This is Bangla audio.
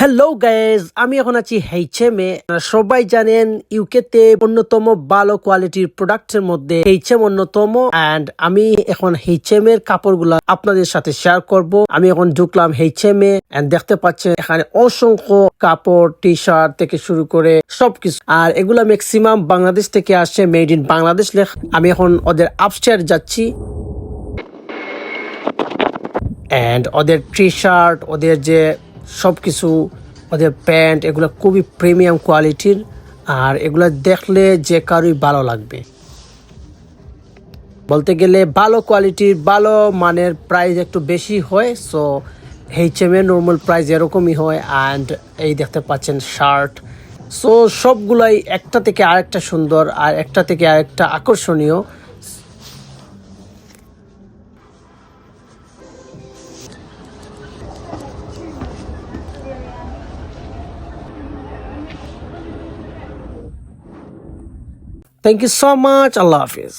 হ্যালো গাইজ আমি এখন আছি এইচএম এ। সবাই জানেন ইউকে তে অন্যতম ভালো কোয়ালিটির প্রোডাক্টের মধ্যে এইচএম অন্যতম। এন্ড আমি এখন এইচএম এর কাপড়গুলা আপনাদের সাথে শেয়ার করব। আমি এখন ঢুকলাম এইচএম এ। এন্ড দেখতে পাচ্ছেন, এখানে অসংখ্য কাপড় টি শার্ট থেকে শুরু করে সবকিছু। আর এগুলা ম্যাক্সিমাম বাংলাদেশ থেকে আসে মেড ইন বাংলাদেশ লেখ। আমি এখন ওদের আপস্টেয়ার যাচ্ছি। অ্যান্ড ওদের টি শার্ট ওদের যে সব কিছু ওদের প্যান্ট, এগুলো খুবই প্রিমিয়াম কোয়ালিটির আর এগুলো দেখলে যে কারোই ভালো লাগবে। বলতে গেলে ভালো কোয়ালিটির ভালো মানের প্রাইস একটু বেশি হয় সো এইচএম এর নর্মাল প্রাইস এরকমই হয় অ্যান্ড এই দেখতে পাচ্ছেন শার্ট সো সবগুলাই একটা থেকে আরেকটা সুন্দর, আর একটা থেকে আরেকটা আকর্ষণীয়। Thank you so much Allah Hafiz